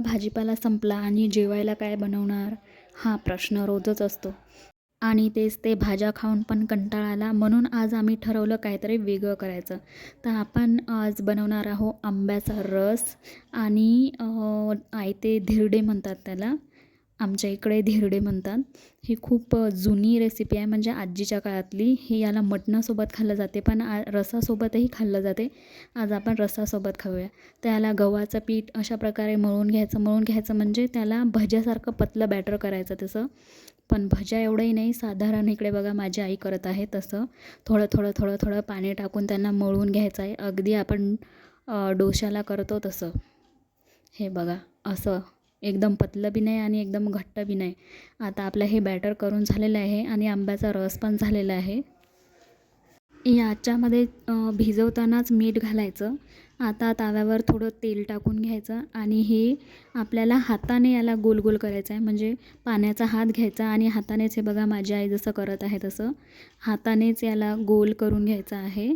भाजीपाला संपला आणि जेवायला काय बनवणार? हा प्रश्न रोजच असतो. आणि तेच ते भाज्या खाऊन पण कंटाळा आला. म्हणून आज आम्ही ठरवलं काहीतरी वेगळं करायचं. तर आपण आज बनवणार आहोत आंब्याचा रस आणि आयते धिरडे म्हणतात त्याला. आमच्या इकडे धिरडे म्हणतात. ही खूप जुनी रेसिपी आहे. म्हणजे आजीच्या काळातली. ही याला मटणासोबत खाल्लं जाते. पण आ रसासोबतही खाल्लं जाते. आज आपण रसासोबत खाऊया. त्याला गव्हाचं पीठ अशा प्रकारे मळून घ्यायचं. मळून घ्यायचं म्हणजे त्याला भज्यासारखं पतलं बॅटर करायचं तसं. पण भज्या एवढंही नाही. साधारण इकडे बघा माझी आई करत आहे तसं. थोडं थोडं थोडं थोडं पाणी टाकून त्यांना मळून घ्यायचं आहे. अगदी आपण डोशाला करतो तसं. हे बघा असं. एकदम पतलं बी नाही आणि एकदम घट्ट बी नाही. आता आपलं हे बॅटर करून झालेलं आहे आणि आंब्याचा रस पण झालेला आहे. याच्यामध्ये भिजवतानाच मीठ घालायचं. आता तव्यावर थोडं तेल टाकून घ्यायचं आणि हे आपल्याला हाताने याला गोल गोल करायचं आहे. म्हणजे पाण्याचा हात घ्यायचा आणि हातानेच हे बघा माझी आई जसं करत आहे तसं हातानेच याला गोल करून घ्यायचं आहे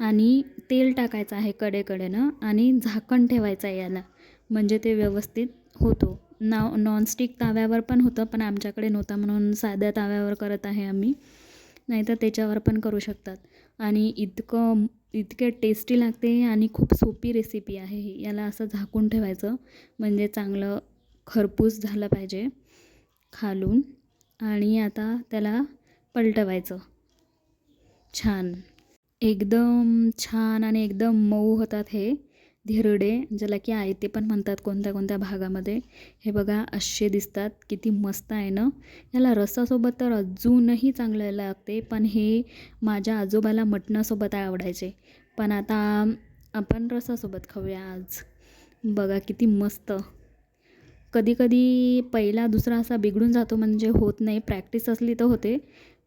आणि तेल टाकायचं आहे कडेकडेनं आणि झाकण ठेवायचं आहे याला. म्हणजे ते व्यवस्थित होतो. ना नॉनस्टिक ताव्यावर पण होतं पण आमच्याकडे नव्हता म्हणून साध्या ताव्यावर करत आहे आम्ही. नाहीतर त्याच्यावर पण करू शकतात. आणि इतकं इतके टेस्टी लागते आणि खूप सोपी रेसिपी आहे ही. याला असं झाकून ठेवायचं. म्हणजे चांगलं खरपूस झालं पाहिजे खालून. आणि आता त्याला पलटवायचं. छान. एकदम छान आणि एकदम मऊ होतात हे. धिरडे ज्याला की आयते पण म्हणतात कोणत्या कोणत्या भागामध्ये हे बघा असे दिसतात. किती मस्त आहे ना? याला रस्सासोबत तर अजूनही चांगलं लागते पण हे माझ्या आजोबाला मटणासोबत आवडायचे. पण आता आपण रस्सासोबत खाऊया आज. बघा किती मस्त. कधी कधी पहिला दुसरा असा बिघडून जातो म्हणजे होत नाही. प्रॅक्टिस असली तर होते.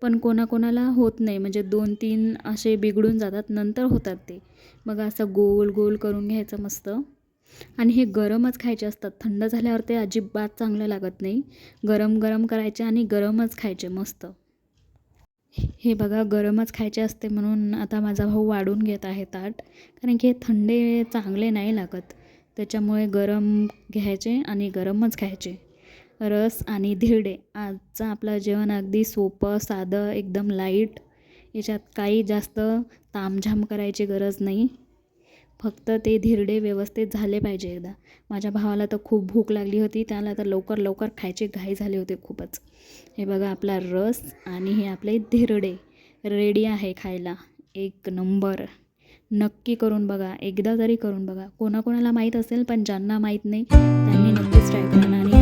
पण कोणाकोणाला होत नाही. म्हणजे दोन तीन असे बिघडून जातात नंतर होतात ते. मग असं गोल गोल करून घ्यायचं मस्त. आणि हे गरमच खायचे असतात. थंड झाल्यावर ते अजिबात चांगलं लागत नाही. गरम गरम करायचे आणि गरमच खायचे मस्त. हे बघा गरमच खायचे असते म्हणून आता माझा भाऊ वाढून घेत आहे ताट. कारण की हे थंडे चांगले नाही लागत. त्याच्यामुळे गरम घ्यायचे आणि गरमच खायचे. रस आणि धिरडे. आजचं आपलं जेवण अगदी सोपं साधं एकदम लाइट याच्यात काही जास्त तामझाम करायची गरज नाही. फक्त ते धिरडे व्यवस्थित झाले पाहिजे एकदा. माझ्या भावाला तर खूप भूक लागली होती. त्याला तर लवकर लवकर खायचे घाई झाले होते खूपच. हे बघा आपला रस आणि हे आपले धिरडे. रेडी आहे खायला. एक नंबर. नक्की करून बघा. एकदा तरी करून बघा. कोणाकोणाला माहीत असेल पण ज्यांना माहीत नाही त्यांनी नक्कीच ट्राय करणार आणि